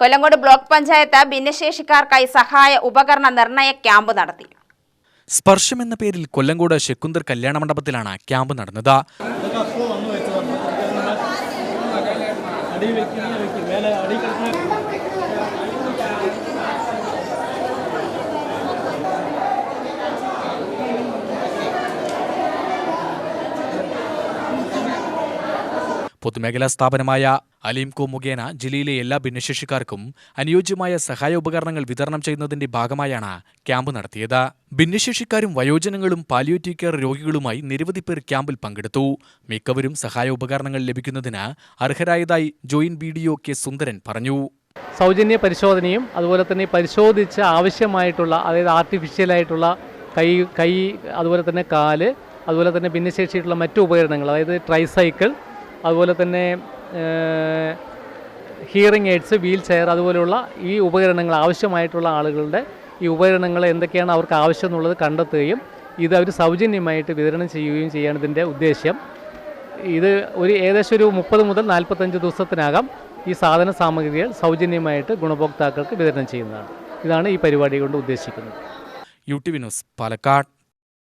Kollengode block panchayat ഭിന്നശേഷിക്കാർക്കായി സഹായ ഉപകരണ നിർണയ ക്യാമ്പ് നടത്തി. സ്പർശം എന്ന പേരിൽ കൊല്ലങ്കോട് ശെക്കുന്തർ കല്യാണ മണ്ഡപത്തിലാണ് ക്യാമ്പ് നടന്നത്. പൊതുമേഖലാ സ്ഥാപനമായ അലീംകോ മുഖേന ജില്ലയിലെ എല്ലാ ഭിന്നശേഷിക്കാർക്കും അനുയോജ്യമായ സഹായോപകരണങ്ങൾ വിതരണം ചെയ്യുന്നതിന്റെ ഭാഗമായാണ് ക്യാമ്പ് നടത്തിയത്. ഭിന്നശേഷിക്കാരും വയോജനങ്ങളും പാലിയോറ്റിക് കെയർ രോഗികളുമായി നിരവധി പേർ ക്യാമ്പിൽ പങ്കെടുത്തു. മിക്കവരും സഹായോപകരണങ്ങൾ ലഭിക്കുന്നതിന് അർഹരായതായി joint B D O K Sundaran പറഞ്ഞു. സൗജന്യ പരിശോധനയും അതുപോലെ തന്നെ പരിശോധിച്ച് ആവശ്യമായിട്ടുള്ള അതായത് ആർട്ടിഫിഷ്യലായിട്ടുള്ള കൈ കൈ അതുപോലെ തന്നെ കാൽ അതുപോലെ തന്നെ ഭിന്നശേഷിയിട്ടുള്ള മറ്റു ഉപകരണങ്ങൾ അതായത് ട്രൈസൈക്കിൾ അതുപോലെ തന്നെ ഹിയറിംഗ് എയ്ഡ്സ് വീൽ ചെയർ അതുപോലെയുള്ള ഈ ഉപകരണങ്ങൾ ആവശ്യമായിട്ടുള്ള ആളുകളുടെ ഈ ഉപകരണങ്ങൾ എന്തൊക്കെയാണ് അവർക്ക് ആവശ്യം എന്നുള്ളത് കണ്ടെത്തുകയും ഇത് അവർ സൗജന്യമായിട്ട് വിതരണം ചെയ്യുകയും ചെയ്യാണ് ഇതിന്റെ ഉദ്ദേശ്യം. ഇത് ഒരു ഏകദേശം ഒരു മുപ്പത് മുതൽ നാൽപ്പത്തഞ്ച് ദിവസത്തിനകം ഈ സാധന സാമഗ്രികൾ സൗജന്യമായിട്ട് ഗുണഭോക്താക്കൾക്ക് വിതരണം ചെയ്യുന്നതാണ്. ഇതാണ് ഈ പരിപാടി കൊണ്ട് ഉദ്ദേശിക്കുന്നത്. U T V news Palakkad.